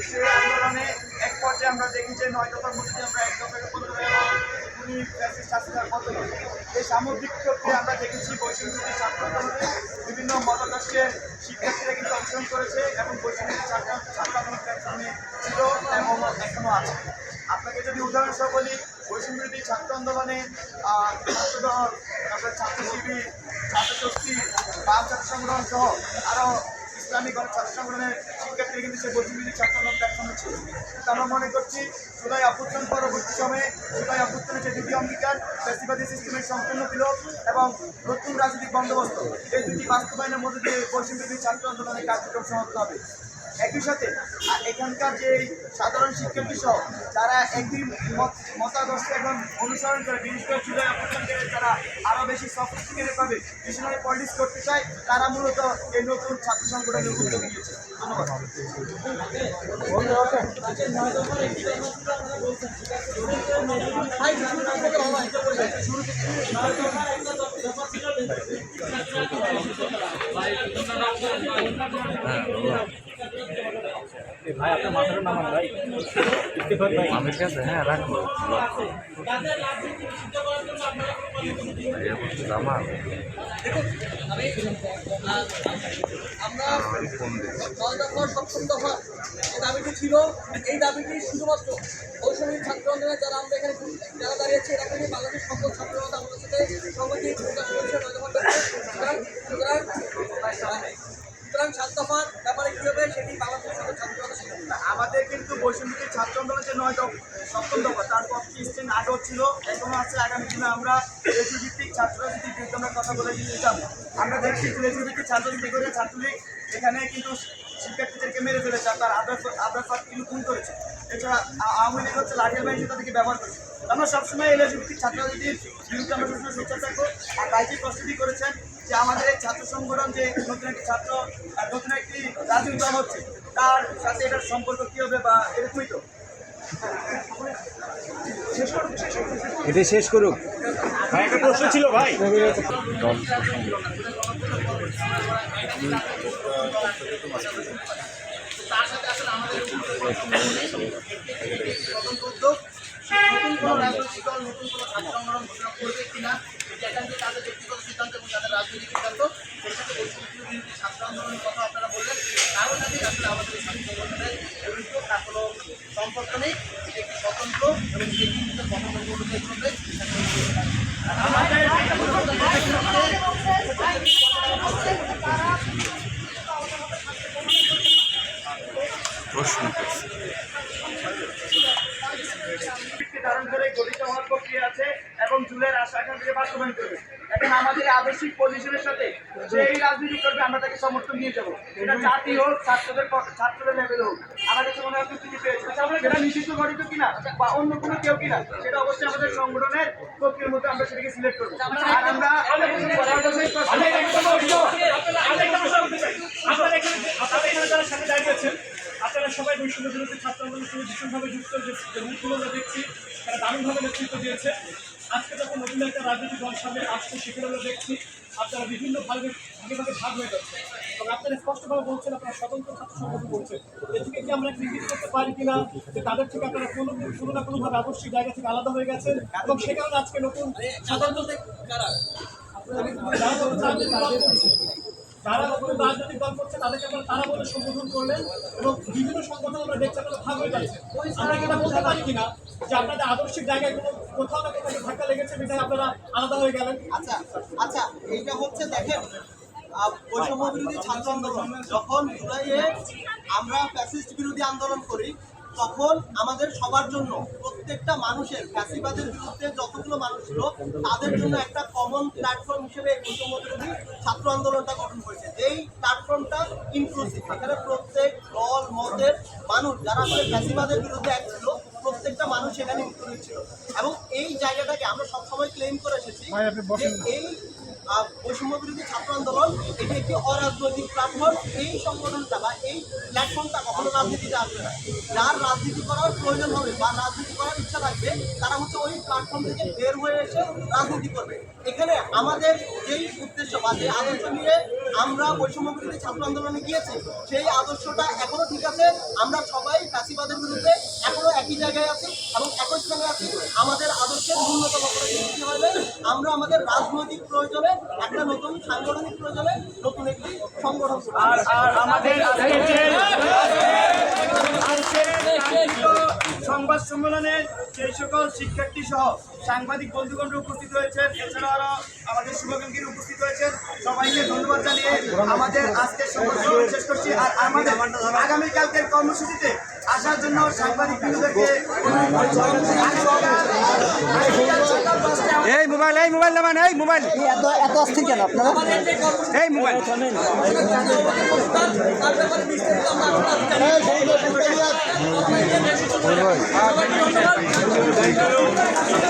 সেই আন্দোলনে এক পর্যায়ে আমরা দেখি যে নয় দফার মধ্যে আমরা এক দফাকে বলতে উনি ফ্যাসিস্ট শাসিতার এই সামগ্রিক ক্ষেত্রে আমরা দেখেছি বৈষম্যবিরোধী ছাত্র বিভিন্ন মতাদর্শের শিক্ষার্থীরা কিন্তু অংশগ্রহণ করেছে এবং বৈষম্যবিরোধী ছাত্র ছাত্র আন্দোলন প্ল্যাটফর্মে ছিল এবং এখনও আছে। আপনাকে যদি উদাহরণসহ বলি, বৈষম্যবিরোধী ছাত্র আন্দোলনে ছাত্রদল, তারপরে ছাত্র শিবির ছাত্র শক্তি ছাত্র সংগঠন সহ আরও ইসলামিক গণ ছাত্র সংগঠনের শিক্ষার্থীরা কিন্তু সে বৈষম্যবিরোধী ছাত্র প্ল্যাটফর্মে ছিল কিন্তু আমরা মনে করছি, জুলাই অভ্যুত্থান পরবর্তী সময়ে জুলাই অভ্যুত্থানের যে দুটি অঙ্গীকার ফেস্টিবাদী সিস্টেমের সম্পূর্ণ বিলোপ এবং নতুন রাজনৈতিক বন্দোবস্ত, এই দুটি বাস্তবায়নের মধ্যে দিয়ে বৈষম্যবিরোধী ছাত্র আন্দোলনের কার্যক্রম সমাপ্ত হবে। একই সাথে এখানকার যে সাধারণ শিক্ষার্থী সহ, যারা একই মত- মতাদর্শ এবং অনুসরণ করে, বিশেষ করে জুলাই অভ্যুত্থানকে যারা আরও বেশি সফিস্টিকেটেড পাবে মিশনারি পলিটিক্স করতে চায়, তারা মূলত এই নতুন ছাত্র সংগঠনের উদ্যোগ নিয়েছে ধন্যবাদ। ভাই আপনার মাথাটা নামান ভাই। ইত্তেফাক ভাই। আমি কাছে হ্যাঁ রাখব। আমার আমরা এই দাবিটি ছিল এই দাবিটি শুধুমাত্র বৈষম্যিক ছাত্র আন্দোলনে যারা আমরা এখানে যারা দাঁড়িয়েছে এরা কিন্তু বাংলাদেশ সকল ছাত্ররা আমাদের সাথে সমিতি প্রকাশ করেছে নয় দফার ব্যাপারে সুতরাং সুতরাং সুতরাং সাত দফার ব্যাপারে কী হবে সেটি বাংলাদেশের সকল ছাত্ররা না, বৈষম্যবিরোধী ছাত্র আন্দোলন যে নয় সপ্তম দফা তার পক্ষে আগেও ছিল, এখনও আছে, আগামী দিনে আমরা লেজু ভিত্তিক ছাত্র রাজনীতির বিরুদ্ধে আমরা কথা বলে দিতে যাব, আমরা দেখছি লেজু ভিত্তিক ছাত্রলীগ করে, ছাত্রলীগ এখানে কিন্তু শিক্ষার্থীদেরকে মেরে ফেলেছে, তার আদার আদার কিন্তু খুন করেছে। এছাড়া আওয়ামী লীগ হচ্ছে লাঠের বাহিনী তাদেরকে ব্যবহার করেছে। আমরা সবসময় এলএসি ভিত্তিক ছাত্র রাজনীতির বিরুদ্ধে আমরা সবসময় সোচ্চার থাকব, আর বাইজি প্রস্তুতি করেছেন যে আমাদের ছাত্র সংগঠন যে নতুন একটি ছাত্র নতুন একটি রাজনৈতিক দল হচ্ছে তার সাথে এটার সম্পর্ক কী হবে বা এরকমই তো? এটা শেষ করুক। ভাই একটা প্রশ্ন ছিল ভাই। ব্যক্তিগত সিদ্ধান্ত এবং তাদের রাজনৈতিক সিদ্ধান্ত সেই সাথে ছাত্র আন্দোলনের কথা আপনারা তারও আসলে আমাদের এই সংগঠনের তার কোনো সম্পর্ক নেই একটি স্বতন্ত্র এবং সেটি চলবে প্রশ্ন করছি ভিত্তি ধারণ করে গঠিত হওয়ার প্রক্রিয়া আছে এবং আশা এখান থেকে বাস্তবায়ন করবে এখন আমাদের আদর্শিক পজিশনের সাথে সেই রাজনীতি করবে আমরা তাকে সমর্থন নিয়ে যাব এটা জাতি হোক ছাত্রদের ছাত্রদের লেভেল হোক আমার কাছে মনে হয় তিনি পেয়েছে সেটা নিষিদ্ধ গঠিত কিনা বা অন্য কোনো কেউ কিনা সেটা অবশ্যই আমাদের সংগঠনের প্রক্রিয়ার মধ্যে আমরা সেটাকে সিলেক্ট করব আর আমরা আপনারা সবাই বৈষম্য বিরোধী ছাত্র আন্দোলনের সঙ্গে ভীষণভাবে যুক্ত যে মুখগুলো আমরা দেখছি তারা দারুণভাবে নেতৃত্ব দিয়েছে আজকে যখন নতুন একটা রাজনৈতিক দল সামনে আসছে সেখানে আমরা দেখছি আপনারা বিভিন্ন ভাগে ভাগে ভাগে ভাগ হয়ে যাচ্ছে। এবং আপনারা স্পষ্টভাবে বলছেন আপনারা স্বতন্ত্র ছাত্র সংগঠন বলছেন। এ থেকে কি আমরা ক্রিটিক করতে পারি কিনা যে তাদের থেকে আপনারা কোনো কোনো না কোনোভাবে আবশ্যিক জায়গা থেকে আলাদা হয়ে গেছেন? এবং সে কারণে আজকে নতুন যারা নতুন রাজনৈতিক দল করছে, তাদেরকে আপনারা তারা বলে সম্বোধন করলেন এবং বিভিন্ন সংগঠন আমরা দেখছি আপনারা ভাগ হয়ে যাচ্ছে। আমরা এটা বলতে পারি কিনা? যে আপনাদের আদর্শিক জায়গায় কোথাও না কোথাও ধাক্কা লেগেছে বিধায় আপনারা আলাদা হয়ে গেলেন। আচ্ছা আচ্ছা এইটা হচ্ছে দেখেন বৈষম্য বিরোধী ছাত্র আন্দোলন। যখন জুলাইয়ে আমরা ফ্যাসিস্ট বিরোধী আন্দোলন করি, তখন আমাদের সবার জন্য, প্রত্যেকটা মানুষের, ফ্যাসিবাদের বিরুদ্ধে যতগুলো মানুষ ছিল, তাদের জন্য একটা কমন প্ল্যাটফর্ম হিসেবে বৈষম্য বিরোধী ছাত্র আন্দোলনটা গঠন করেছে যেই প্ল্যাটফর্মটা ইনক্লুসিভ এখানে প্রত্যেক দল, মতের মানুষ, যারা আমাদের ফ্যাসিবাদের বিরুদ্ধে এক ছিল প্রত্যেকটা মানুষ এখানে ইনক্লুডেড ছিল। এবং এই জায়গাটাকে আমরা সবসময় ক্লেম করে এসেছি যে এই বৈষম্য বিরোধী ছাত্র আন্দোলন এটি একটি অরাজনৈতিক প্ল্যাটফর্ম এই সংগঠনটা বা এই প্ল্যাটফর্মটা কখনো রাজনীতিতে আসবে না। যার রাজনীতি করার প্রয়োজন হবে বা রাজনীতি করার ইচ্ছা থাকবে তারা হচ্ছে ওই প্ল্যাটফর্ম থেকে বের হয়ে এসে রাজনীতি করবে। এখানে আমাদের যেই উদ্দেশ্য বা যে আদর্শ নিয়ে আমরা বৈষম্য বিরোধী ছাত্র আন্দোলনে গিয়েছি সেই আদর্শটা এখনও ঠিক আছে। আমরা সবাই ফ্যাসিবাদের বিরুদ্ধে এখনও একই জায়গায় আছে এবং একই স্থানে আছে। আমাদের আদর্শের ন্যূনতম করে সৃষ্টি হবে। আমরা আমাদের রাজনৈতিক প্রয়োজনে একটা নতুন সাংগঠনিক প্রয়োজনে নতুন একটি সংগঠন আমাদের সংবাদ সম্মেলনে সেই সকল শিক্ষার্থী সহ সাংবাদিক বন্ধুগণ উপস্থিত হয়েছেন এছাড়া আরও আমাদের শুভাকাঙ্ক্ষী উপস্থিত হয়েছেন সবাইকে ধন্যবাদ জানিয়ে আমাদের আজকের সম্মেলন শেষ করছি আর আমাদের আগামীকালকের কর্মসূচিতে আসার জন্য সাংবাদিক বন্ধুদেরকে আমাদের এই মোবাইল এই মোবাইল নামান এই মোবাইল এত এত অস্থির কেন আপনারা এই মোবাইল এই